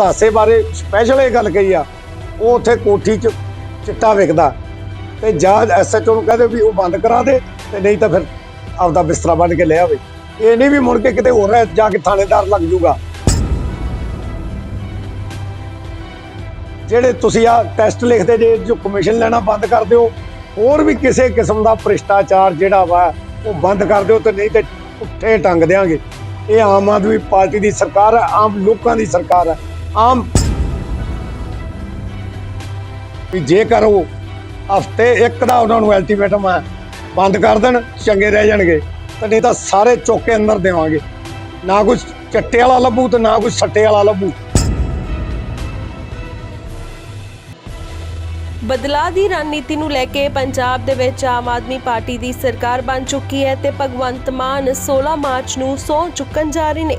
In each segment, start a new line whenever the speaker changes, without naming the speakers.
ਹਰਦਾਸੇ ਬਾਰੇ ਸਪੈਸ਼ਲ ਇਹ ਗੱਲ ਕਹੀ ਆ, ਉਹ ਉੱਥੇ ਕੋਠੀ 'ਚ ਚਿੱਟਾ ਵਿਕਦਾ ਤੇ ਜਾਂ ਐਸਐਚਓ ਨੂੰ ਕਹਦੇ ਵੀ ਉਹ ਬੰਦ ਕਰਾ ਦੇ ਤੇ ਨਹੀਂ ਤਾਂ ਫਿਰ ਆਪਦਾ ਬਿਸਤਰਾ ਬੰਨ ਕੇ ਲੈ ਆਵੇ। ਇਹ ਨਹੀਂ ਵੀ ਮੁੜ ਕੇ ਕਿਤੇ ਹੋਰ ਜਾ ਕੇ ਥਾਣੇਦਾਰ ਲੱਗ ਜੂਗਾ। ਜਿਹੜੇ ਤੁਸੀਂ ਆ ਟੈਸਟ ਲਿਖਦੇ ਜੇ, ਜੋ ਕਮਿਸ਼ਨ ਲੈਣਾ ਬੰਦ ਕਰ ਦਿਓ, ਹੋਰ ਵੀ ਕਿਸੇ ਕਿਸਮ ਦਾ ਭ੍ਰਿਸ਼ਟਾਚਾਰ ਜਿਹੜਾ ਵਾ, ਉਹ ਬੰਦ ਕਰ ਦਿਓ ਤੇ ਨਹੀਂ ਤੇ ਉੱਠੇ ਟੰਗ ਦੇਾਂਗੇ ਇਹ ਆਮ ਆਦਮੀ ਪਾਰਟੀ ਦੀ ਸਰਕਾਰ ਹੈ ਆਮ ਲੋਕਾਂ ਦੀ ਸਰਕਾਰ ਹੈ ਆਮ ਵੀ ਜੇਕਰ ਉਹ ਹਫ਼ਤੇ ਇੱਕ ਦਾ ਉਹਨਾਂ ਨੂੰ ਅਲਟੀਮੇਟਮ ਹੈ, ਬੰਦ ਕਰ ਦੇਣ, ਚੰਗੇ ਰਹਿ ਜਾਣਗੇ, ਤੇ ਨਹੀਂ ਤਾਂ ਸਾਰੇ ਚੁੱਕ ਕੇ ਅੰਦਰ ਦੇਵਾਂਗੇ। ਨਾ ਕੁਝ ਚੱਟੇ ਵਾਲਾ ਲੱਭੂ ਤੇ ਨਾ ਕੁਝ ਸੱਟੇ ਵਾਲਾ ਲੱਭੂ।
ਬਦਲਾਅ ਦੀ ਰਣਨੀਤੀ ਨੂੰ ਲੈ ਕੇ ਪੰਜਾਬ ਦੇ ਵਿੱਚ ਆਮ ਆਦਮੀ ਪਾਰਟੀ ਦੀ ਸਰਕਾਰ ਬਣ ਚੁੱਕੀ ਹੈ ਤੇ ਭਗਵੰਤ ਮਾਨ 16 ਮਾਰਚ ਨੂੰ ਸਹੁੰ ਚੁੱਕਣ ਜਾ ਰਹੇ ਨੇ।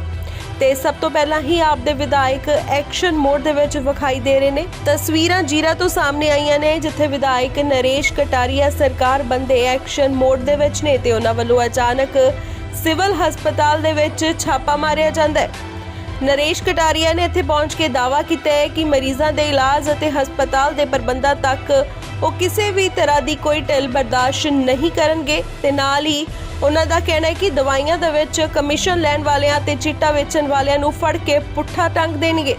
ਤੇ ਸਭ ਤੋਂ ਪਹਿਲਾਂ ਹੀ ਆਪ ਦੇ ਵਿਧਾਇਕ ਐਕਸ਼ਨ ਮੋਡ ਦੇ ਵਿੱਚ ਵਿਖਾਈ ਦੇ ਰਹੇ ਨੇ। ਤਸਵੀਰਾਂ ਜੀਰਾ ਤੋਂ ਸਾਹਮਣੇ ਆਈਆਂ ਨੇ, ਜਿੱਥੇ ਵਿਧਾਇਕ ਨਰੇਸ਼ ਕਟਾਰੀਆ ਸਰਕਾਰ ਬੰਦੇ ਐਕਸ਼ਨ ਮੋਡ ਦੇ ਵਿੱਚ ਨੇ ਤੇ ਉਹਨਾਂ ਵੱਲੋਂ ਅਚਾਨਕ ਸਿਵਲ ਹਸਪਤਾਲ ਦੇ ਵਿੱਚ ਛਾਪਾ ਮਾਰਿਆ ਜਾਂਦਾ ਹੈ। ਨਰੇਸ਼ ਕਟਾਰੀਆ ਨੇ ਇੱਥੇ ਪਹੁੰਚ ਕੇ ਦਾਅਵਾ ਕੀਤਾ ਹੈ ਕਿ ਮਰੀਜ਼ਾਂ ਦੇ ਇਲਾਜ ਅਤੇ ਹਸਪਤਾਲ ਦੇ ਪ੍ਰਬੰਧਾਂ ਤੱਕ ਉਹ ਕਿਸੇ ਵੀ ਤਰ੍ਹਾਂ ਦੀ ਕੋਈ ਢਿੱਲ ਬਰਦਾਸ਼ਤ ਨਹੀਂ ਕਰਨਗੇ ਤੇ ਨਾਲ ਹੀ ਉਹਨਾਂ ਦਾ ਕਹਿਣਾ ਹੈ ਕਿ ਦਵਾਈਆਂ ਦੇ ਵਿੱਚ ਕਮਿਸ਼ਨ ਲੈਣ ਵਾਲਿਆਂ ਤੇ ਚਿੱਟਾ ਵੇਚਣ ਵਾਲਿਆਂ ਨੂੰ ਫੜ ਕੇ ਪੁੱਠਾ ਟੰਗ ਦੇਣਗੇ।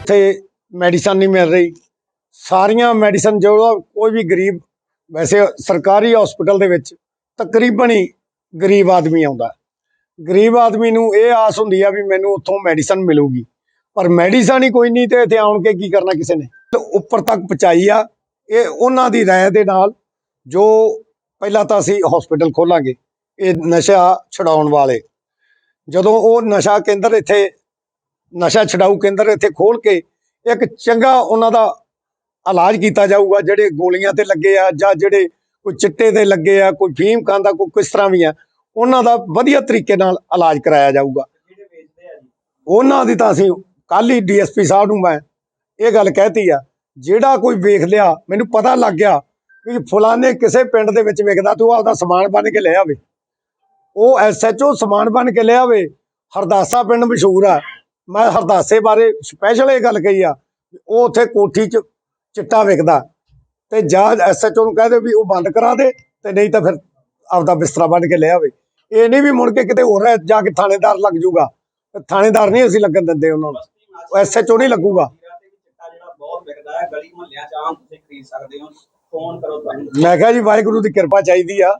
ਇੱਥੇ ਮੈਡੀਸਨ ਨਹੀਂ ਮਿਲ ਰਹੀ। ਸਾਰੀਆਂ ਮੈਡੀਸਨ ਜੋ ਕੋਈ ਵੀ ਗਰੀਬ, ਵੈਸੇ ਸਰਕਾਰੀ ਹਸਪੀਟਲ ਦੇ ਵਿੱਚ ਤਕਰੀਬਨ ਹੀ ਗਰੀਬ ਆਦਮੀ ਆਉਂਦਾ। ਗਰੀਬ ਆਦਮੀ ਨੂੰ ਇਹ ਆਸ ਹੁੰਦੀ ਆ ਵੀ ਮੈਨੂੰ ਉੱਥੋਂ ਮੈਡੀਸਨ ਮਿਲੂਗੀ। ਪਰ ਮੈਡੀਸਨ ਹੀ ਕੋਈ ਨਹੀਂ ਤੇ ਇੱਥੇ ਆਉਣ ਕੇ ਕੀ ਕਰਨਾ ਕਿਸੇ ਨੇ? ਉੱਪਰ ਤੱਕ ਪਹੁੰਚਾਈ ਆ, ਇਹ ਉਹਨਾਂ ਦੀ ਰਾਏ ਦੇ ਨਾਲ ਜੋ ਪਹਿਲਾਂ ਤਾਂ ਅਸੀਂ ਹਸਪੀਟਲ ਖੋਲਾਂਗੇ, ਇਹ ਨਸ਼ਾ ਛਡਾਉਣ ਵਾਲੇ। ਜਦੋਂ ਉਹ ਨਸ਼ਾ ਕੇਂਦਰ ਇੱਥੇ, ਨਸ਼ਾ ਛਡਾਊ ਕੇਂਦਰ ਇੱਥੇ ਖੋਲ ਕੇ ਇੱਕ ਚੰਗਾ ਉਹਨਾਂ ਦਾ ਇਲਾਜ ਕੀਤਾ ਜਾਊਗਾ, ਜਿਹੜੇ ਗੋਲੀਆਂ ਤੇ ਲੱਗੇ ਆ ਜਾਂ ਜਿਹੜੇ ਕੋਈ ਚਿੱਟੇ ਤੇ ਲੱਗੇ ਆ, ਕੋਈ ਫੀਮ ਖਾਂਦਾ ਕੋਈ ਕਿਸ ਤਰ੍ਹਾਂ ਵੀ ਆ ਉਹਨਾਂ ਦਾ ਵਧੀਆ ਤਰੀਕੇ ਨਾਲ ਇਲਾਜ ਕਰਾਇਆ ਜਾਊਗਾ। ਉਹਨਾਂ ਦੀ ਤਾਂ ਅਸੀਂ ਕੱਲ ਹੀ ਡੀਐਸਪੀ ਸਾਹਿਬ ਨੂੰ ਮੈਂ ਇਹ ਗੱਲ ਕਹਿਤੀ ਆ, ਜਿਹੜਾ ਕੋਈ ਵੇਖ ਲਿਆ, ਮੈਨੂੰ ਪਤਾ ਲੱਗ ਗਿਆ ਕਿ ਫਲਾਣੇ ਕਿਸੇ ਪਿੰਡ ਦੇ ਵਿੱਚ ਵਿਕਦਾ ਤੂੰ ਆਪਦਾ ਸਮਾਨ ਬਣ ਕੇ ਲੈ ਆਵੇ। ਉਹ ਐਸਐਚਓ ਸਮਾਨ ਬਣ ਕੇ ਲੈ ਆਵੇ, ਹਰਦਾਸਾ ਪਿੰਡ ਮਸ਼ਹੂਰ ਆ। ਮੈਂ ਹਰਦਾਸੇ ਬਾਰੇ ਸਪੈਸ਼ਲ ਇਹ ਗੱਲ ਕਹੀ ਆ ਉਹ ਉੱਥੇ ਕੋਠੀ 'ਚ ਚਿੱਟਾ ਵਿਕਦਾ ਤੇ ਜਾਂ ਐਸਐਚਓ ਨੂੰ ਕਹਦੇ ਵੀ ਉਹ ਬੰਦ ਕਰਾ ਦੇ ਤੇ ਨਹੀਂ ਤਾਂ ਫਿਰ ਆਪਦਾ ਬਿਸਤਰਾ ਬਣ ਕੇ ਲੈ ਆਵੇ। ਇਹ ਨਹੀਂ ਵੀ ਮੁੜ ਕੇ ਕਿਤੇ ਹੋਰ ਜਾ ਕੇ ਥਾਣੇਦਾਰ ਲੱਗ ਜੂਗਾ। ਤੇ ਥਾਣੇਦਾਰ ਨਹੀਂ ਅਸੀਂ ਲੱਗਣ ਦਿੰਦੇ ਉਹਨਾਂ ਨੂੰ। ਐਸਐਚਓ ਨਹੀਂ ਲੱਗੂਗਾ
ਜਿਹੜਾ ਬਹੁਤ ਵਿਕਦਾ ਹੈ ਗਲੀ ਮੁਹੱਲਿਆਂ 'ਚ ਆਮ ਤੁਸੀਂ ਖਰੀਦ ਸਕਦੇ ਹੋ ਫੋਨ ਕਰੋ ਤੁਹਾਨੂੰ
ਮੈਂ ਕਿਹਾ ਜੀ ਵਾਹਿਗੁਰੂ ਦੀ ਕਿਰਪਾ ਚਾਹੀਦੀ ਆ।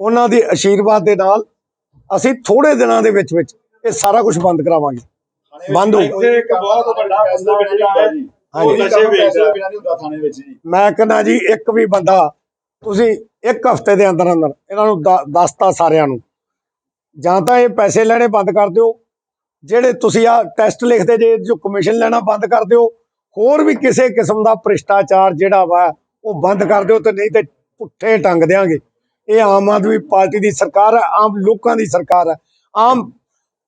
ਉਹਨਾਂ ਦੇ ਆਸ਼ੀਰਵਾਦ ਦੇ ਨਾਲ ਅਸੀਂ ਥੋੜੇ ਦਿਨਾਂ ਦੇ ਵਿੱਚ ਵਿੱਚ ਇਹ ਸਾਰਾ ਕੁਝ ਬੰਦ ਕਰਾਵਾਂਗੇ। ਬੰਦ ਹੋ
ਇੱਥੇ ਇੱਕ ਬਹੁਤ ਵੱਡਾ ਬੰਦਾ ਜਿਹੜਾ ਹੈ ਜੀ। ਉਹ
ਹਾਂਜੀ।
ਨਸ਼ੇ ਵੇਚਦਾ। ਬਿਨਾਂ ਨਹੀਂ ਹੁੰਦਾ ਥਾਣੇ ਵਿੱਚ ਜੀ।
ਮੈਂ ਕਹਿੰਦਾ ਜੀ ਇੱਕ ਵੀ ਬੰਦਾ ਤੁਸੀਂ ਇੱਕ ਹਫ਼ਤੇ ਦੇ ਅੰਦਰ ਅੰਦਰ ਇਹਨਾਂ ਨੂੰ ਦੱਸਤਾ ਸਾਰਿਆਂ ਨੂੰ। ਜਾਂ ਤਾਂ ਇਹ ਪੈਸੇ ਲੈਣੇ ਬੰਦ ਕਰ ਦਿਓ, ਜਿਹੜੇ ਤੁਸੀਂ ਆ ਟੈਸਟ ਲਿਖਦੇ ਜੇ, ਜੋ ਕਮਿਸ਼ਨ ਲੈਣਾ ਬੰਦ ਕਰ ਦਿਓ, ਹੋਰ ਵੀ ਕਿਸੇ ਕਿਸਮ ਦਾ ਭ੍ਰਿਸ਼ਟਾਚਾਰ ਜਿਹੜਾ ਵਾ, ਉਹ ਬੰਦ ਕਰ ਦਿਓ ਤੇ ਨਹੀਂ ਤੇ ਪੁੱਠੇ ਟੰਗ ਦੇਾਂਗੇ ਇਹ ਆਮ ਆਦਮੀ ਪਾਰਟੀ ਦੀ ਸਰਕਾਰ ਹੈ, ਆਮ ਲੋਕਾਂ ਦੀ ਸਰਕਾਰ ਹੈ। ਆਮ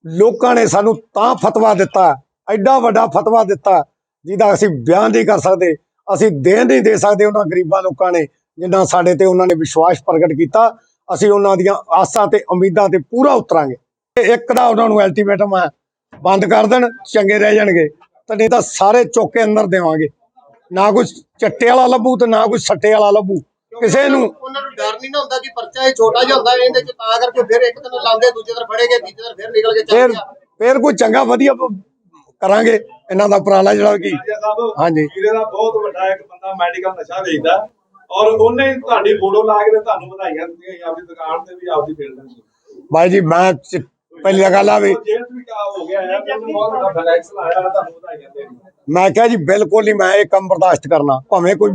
ਲੋਕਾਂ ਨੇ ਸਾਨੂੰ ਤਾਂ ਫਤਵਾ ਦਿੱਤਾ, ਐਡਾ ਵੱਡਾ ਫਤਵਾ ਦਿੱਤਾ, ਜਿਹਦਾ ਅਸੀਂ ਬਿਆਨ ਨਹੀਂ ਕਰ ਸਕਦੇ, ਅਸੀਂ ਦੇਣ ਨਹੀਂ ਦੇ ਸਕਦੇ ਉਹਨਾਂ ਗਰੀਬਾਂ ਲੋਕਾਂ ਨੇ। ਜਿੰਨਾ ਸਾਡੇ ਤੇ ਉਹਨਾਂ ਨੇ ਵਿਸ਼ਵਾਸ ਪ੍ਰਗਟ ਕੀਤਾ ਅਸੀਂ ਉਹਨਾਂ ਦੀਆਂ ਆਸਾਂ ਤੇ ਉਮੀਦਾਂ ਤੇ ਪੂਰਾ ਉਤਰਾਂਗੇ। ਇੱਕ ਦਾ ਉਹਨਾਂ ਨੂੰ ਅਲਟੀਮੇਟਮ ਹੈ ਬੰਦ ਕਰ ਦੇਣ ਚੰਗੇ ਰਹਿ ਜਾਣਗੇ। ਤੇ ਨਹੀਂ ਤਾਂ ਸਾਰੇ ਚੁੱਕ ਅੰਦਰ ਦੇਵਾਂਗੇ। ਨਾ ਕੁਝ ਚੱਟੇ ਵਾਲਾ ਲੱਭੂ ਤੇ ਨਾ ਕੁਝ ਸੱਟੇ ਵਾਲਾ ਲੱਭੂ। ਕਿਸੇ ਨੂੰ
ਉਹਨਾਂ ਨੂੰ ਡਰ ਨਹੀਂ ਨਾ ਹੁੰਦਾ ਕਿ ਪਰਚਾ ਇਹ ਛੋਟਾ ਜਿਹਾ ਹੁੰਦਾ ਇਹਦੇ ਚ ਤਾਂ ਕਰਕੇ ਫਿਰ ਇੱਕ ਦਿਨ ਲਾਉਂਦੇ ਦੂਜੇ ਦਿਨ ਫੜੇਗੇ ਤੀਜੇ ਦਿਨ ਫਿਰ ਨਿਕਲ ਕੇ ਚੱਲ
ਫਿਰ
ਗਿਆ।
ਫਿਰ ਕੋਈ ਚੰਗਾ ਵਧੀਆ ਕਰਾਂਗੇ। ਇਹਨਾਂ ਦਾ ਉਪਰਾਲਾ ਜਿਹੜਾ ਕੀ? ਹਾਂਜੀ।
ਵੀਰੇ ਦਾ ਬਹੁਤ ਵੱਡਾ ਇੱਕ ਬੰਦਾ ਮੈਡੀਕਲ ਨਸ਼ਾ ਵੇਚਦਾ। ਔਰ ਉਹਨੇ ਤੁਹਾਡੀ ਫੋਟੋ ਲਾ ਕੇ ਤੁਹਾਨੂੰ ਵਧਾਈਆਂ ਦਿੱਤੀਆਂ ਜੀ ਆਪਣੀ ਦੁਕਾਨ ਤੇ ਵੀ ਆਪਦੀ ਬਿਲਡਿੰਗ ਤੇ।
ਬਾਈ ਜੀ ਮੈਂ ਚ- ਪਹਿਲੀ ਗੱਲ ਆ ਵੀ
ਜੇਲ੍ਹ ਵੀ ਕਾ ਹੋ ਗਿਆ ਹੈ ਤੇ ਉਹਨੂੰ ਬਹੁਤ ਵੱਡਾ ਫਲੈਕਸ ਲਾਇਆ ਤੁਹਾਨੂੰ ਵਧਾਈਆਂ ਦੇਣ
ਮੈਂ ਕਿਹਾ ਜੀ ਬਿਲਕੁਲ ਨਹੀਂ ਮੈਂ ਇਹ ਕੰਮ ਬਰਦਾਸ਼ਤ ਕਰਨਾ। ਭਾਵੇਂ ਕੋਈ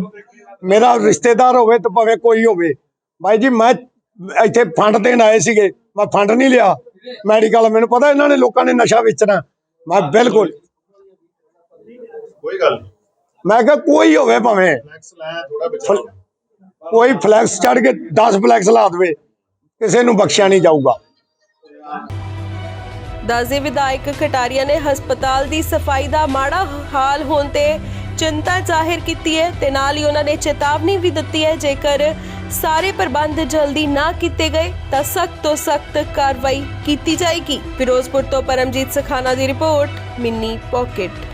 ਮੇਰਾ ਰਿਸ਼ਤੇਦਾਰ ਹੋਵੇ ਤੇ ਭਾਵੇਂ ਕੋਈ ਹੋਵੇ। ਬਾਈ ਜੀ ਮੈਂ ਇੱਥੇ ਫੰਡ ਦੇਣ ਆਏ ਸੀਗੇ ਮੈਂ ਫੰਡ ਨਹੀਂ ਲਿਆ। ਮੈਡੀਕਲ ਮੈਨੂੰ ਪਤਾ ਇਹਨਾਂ ਨੇ ਲੋਕਾਂ ਨੇ ਨਸ਼ਾ ਵੇਚਣਾ। ਮੈਂ ਬਿਲਕੁਲ
ਕੋਈ ਗੱਲ ਨਹੀਂ।
ਮੈਂ ਕਿਹਾ ਕੋਈ ਹੋਵੇ ਭਾਵੇਂ।
ਫਲੈਕਸ ਲਾਇਆ ਥੋੜਾ
ਫਲ- ਕੋਈ ਫਲੈਕਸ ਚੜ ਕੇ 10 ਫਲੈਕਸ ਲਾ ਦੇਵੇ, ਕਿਸੇ ਨੂੰ ਬਖਸ਼ਿਆ ਨਹੀਂ ਜਾਊਗਾ।
ਦੱਸਦੇ ਵਿਧਾਇਕ ਕਟਾਰੀਆ ਨੇ ਹਸਪਤਾਲ ਦੀ ਸਫ਼ਾਈ ਦਾ ਮਾੜਾ ਹਾਲ ਹੋਣ ਤੇ ਚਿੰਤਾ ਜ਼ਾਹਿਰ ਕੀਤੀ ਹੈ ਤੇ ਨਾਲ ਹੀ ਉਹਨਾਂ ਨੇ ਚੇਤਾਵਨੀ ਵੀ ਦਿੱਤੀ ਹੈ, ਜੇਕਰ ਸਾਰੇ ਪ੍ਰਬੰਧ ਜਲਦੀ ਨਾ ਕੀਤੇ ਗਏ, ਤਾਂ ਸਖਤ ਤੋਂ ਸਖਤ ਕਾਰਵਾਈ ਕੀਤੀ ਜਾਏਗੀ। ਫਿਰੋਜ਼ਪੁਰ ਤੋਂ ਪਰਮਜੀਤ ਸਖਾਨਾ ਦੀ ਰਿਪੋਰਟ, ਮਿੰਨੀ ਪਾਕਟ